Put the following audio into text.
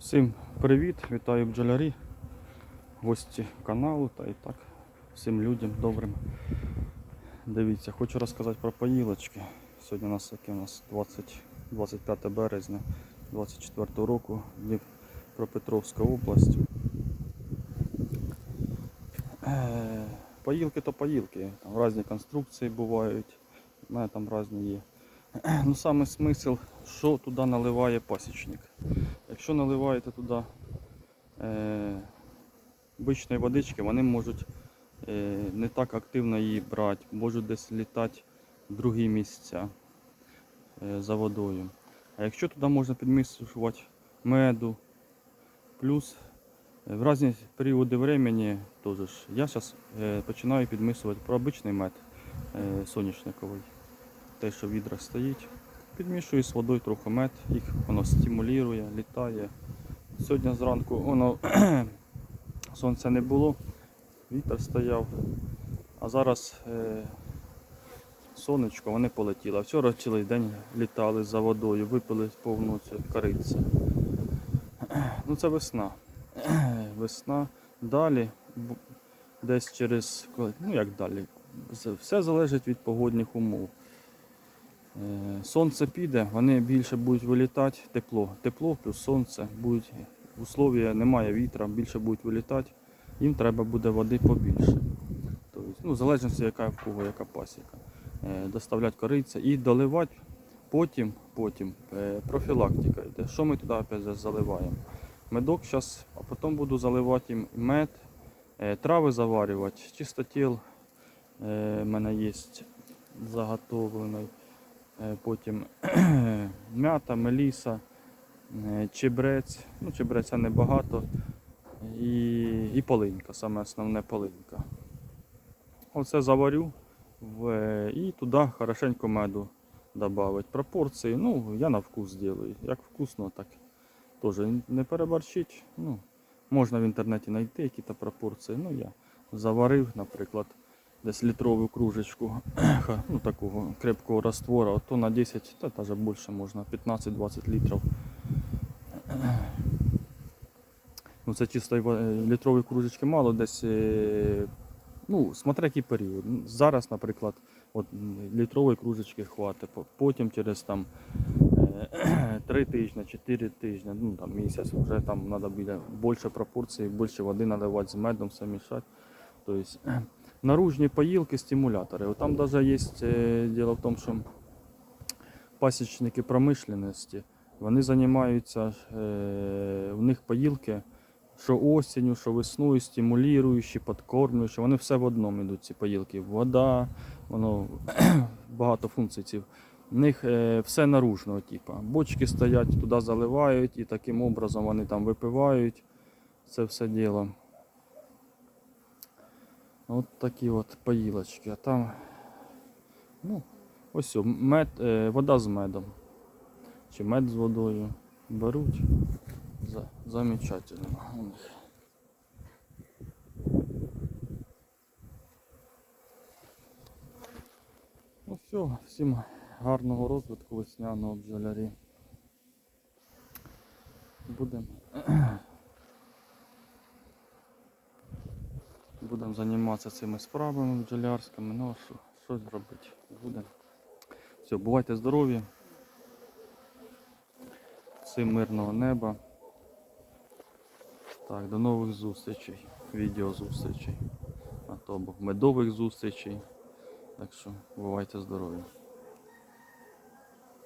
Всім привіт, вітаю бджолярі, гості каналу та і так всім людям добрим. Дивіться, хочу розказати про поїлочки. Сьогодні у нас яке у нас 20, 25 березня 24 року, Дніпропетровська область. Е, Поїлки то поїлки, там різні конструкції бувають, у мене там різні є. Ну саме смисл, що туди наливає пасічник. Якщо наливаєте туди е, обичної водички, вони можуть е, не так активно її брати, можуть десь літати в другі місця е, за водою. А якщо туди можна підмішувати меду, плюс е, в різні періоди времени, теж я зараз е, починаю підмішувати про обичний мед е, соняшниковий, те, що в відрах стоїть. Підмішую з водою трохи мед, їх воно стимулює, літає. Сьогодні зранку воно сонця не було, вітер стояв, а зараз е, сонечко, вони полетіли. Вчора цілий день літали за водою, випили повну цю корицю. Ну це весна. Весна. Далі, десь через, ну як далі, все залежить від погодних умов. Е, Сонце піде, вони більше будуть вилітати, тепло. Тепло плюс сонце будуть в условія немає вітра, більше будуть вилітати, їм треба буде води побільше. Тобто, ну, в залежності, яка в кого, яка пасіка. Е, Доставляти кориця і доливати потім, потім е, профілактика йде. Що ми туди опять заливаємо? Медок зараз, а потім буду заливати їм мед, трави заварювати, чистотіл. в мене є заготовлений. Е, Потім м'ята, меліса, е, чебрець. Ну, чебреця небагато. І, і полинька, саме основне полинька. Оце заварю в, е, і туди хорошенько меду додати. Пропорції, ну, я на вкус зроблю. Як вкусно, так теж не переборщить. Ну, можна в інтернеті знайти які-то пропорції. Ну, я заварив, наприклад, десь літрову кружечку ну, такого крепкого раствора, то на 10, та навіть більше можна, 15-20 літрів. Ну, це чисто е, літрової кружечки мало, десь, е, ну, смотря який період. Ну, Зараз, наприклад, от, літрової кружечки хватить, потім через там 3 тижні, 4 тижні, ну там місяць, вже там треба більше пропорції, більше води наливати з медом, все мішати. Тобто, наружні поїлки, стимулятори. От Там навіть є е, діло в тому, що пасічники промишленості, вони займаються, е, в них поїлки, що осінню, що весною, стимулюючі, підкормлюючі, вони все в одному йдуть, ці поїлки. Вода, воно багато функцій. Ці. В них е, все наружного типу. Бочки стоять, туди заливають і таким образом вони там випивають це все діло. От такі от поїлочки. А там, ну, ось мед, е, вода з медом. Чи мед з водою. Беруть. За, замечательно. у них. Ну все, всім гарного розвитку весняного бджолярі. Будемо Будемо займатися цими справами бджолярськими. Ну що, щось зробити? будемо. Все, бувайте здорові. Всім мирного неба. Так, до нових зустрічей, відео зустрічей, а то медових зустрічей. Так що бувайте здорові.